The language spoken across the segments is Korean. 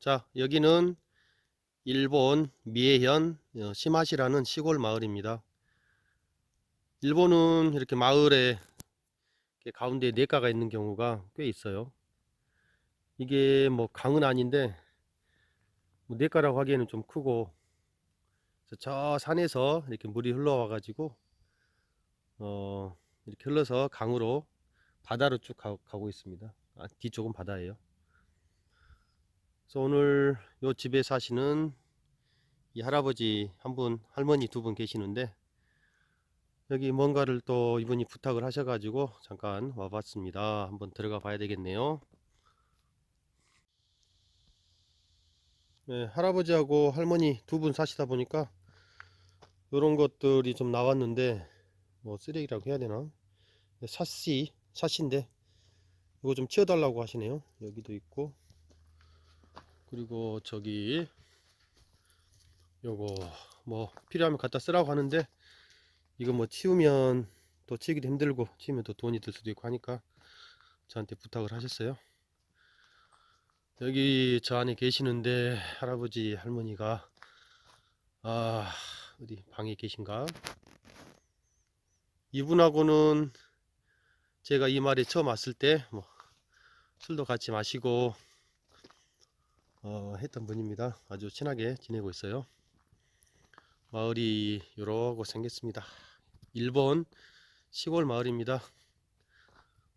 자, 여기는 일본 미에현 어, 시마시라는 시골 마을입니다. 일본은 이렇게 마을에 이렇게 가운데 냇가가 있는 경우가 꽤 있어요. 이게 뭐 강은 아닌데 뭐 냇가라고 하기에는 좀 크고 저 산에서 이렇게 물이 흘러와 가지고 어 이렇게 흘러서 강으로 바다로 쭉 가, 고 있습니다. 아, 뒤쪽은 바다예요. 그래서 오늘 요 집에 사시는 이 할아버지 한 분, 할머니 두 분 계시는데 여기 뭔가를 또 이분이 부탁을 하셔가지고 잠깐 와봤습니다. 한번 들어가 봐야 되겠네요. 네, 할아버지하고 할머니 두 분 사시다 보니까 이런 것들이 좀 나왔는데 뭐 쓰레기라고 해야 되나? 샷시, 샷인데 이거 좀 치워달라고 하시네요. 여기도 있고 그리고 저기 요거 뭐 필요하면 갖다 쓰라고 하는데 이거 뭐 치우면 또 치기도 힘들고 치우면 또 돈이 들 수도 있고 하니까 저한테 부탁을 하셨어요. 여기 저 안에 계시는데 할아버지 할머니가 아 어디 방에 계신가? 이분하고는 제가 이 말에 처음 왔을 때 뭐 술도 같이 마시고 어, 했던 분입니다. 아주 친하게 지내고 있어요. 마을이 요러고 생겼습니다. 일본 시골 마을입니다.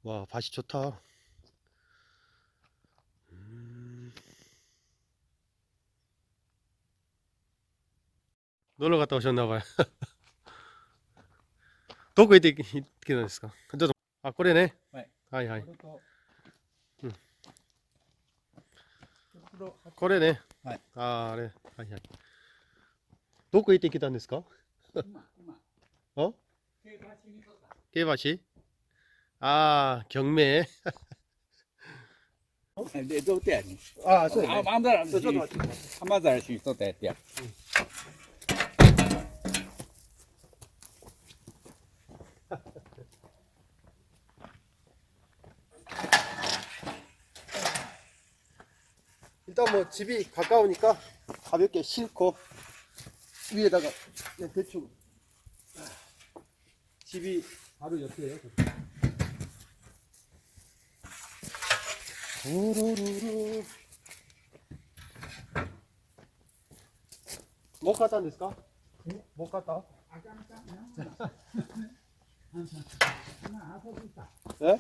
와, 밭이 좋다. 음. 놀러 갔다 오셨나봐요. どこ行って行ってたんですかちょっと、あ、これね。はい。はいはい これね。はい。ああ、れ。はいはい。どこ行ってきたんですか？今、今。あ？橋ああ、경매で、あ、そうや、ね。あ、まんざらしにとったやつや。うん 일단 뭐 집이 가까우니까 가볍게 싣고 위에다가 그냥 대충 집이 바로 옆이에요. 우르르르 못 갔다 안 됐을까? 못 갔다. 예? 네?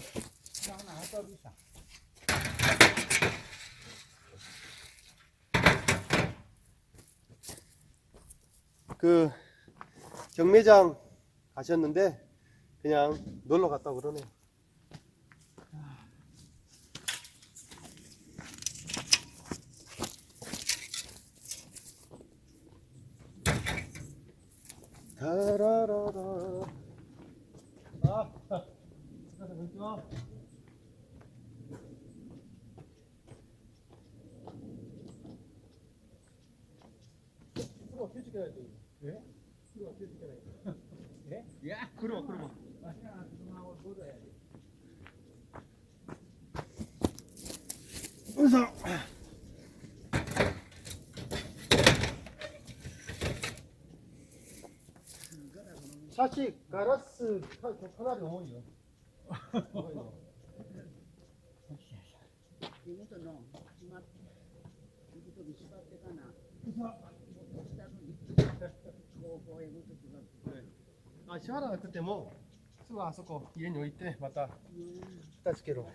그 경매장 가셨는데 그냥 놀러 갔다 그러네요. 다라라라. 아, 잠깐 けないといい。え黒は気つけないと。えいや、黒は黒は。写真ガラスかかなり重いよ。重いよ。っ。まあ、支払わなくても、すぐあそこ、家に置いて、また、2つけど。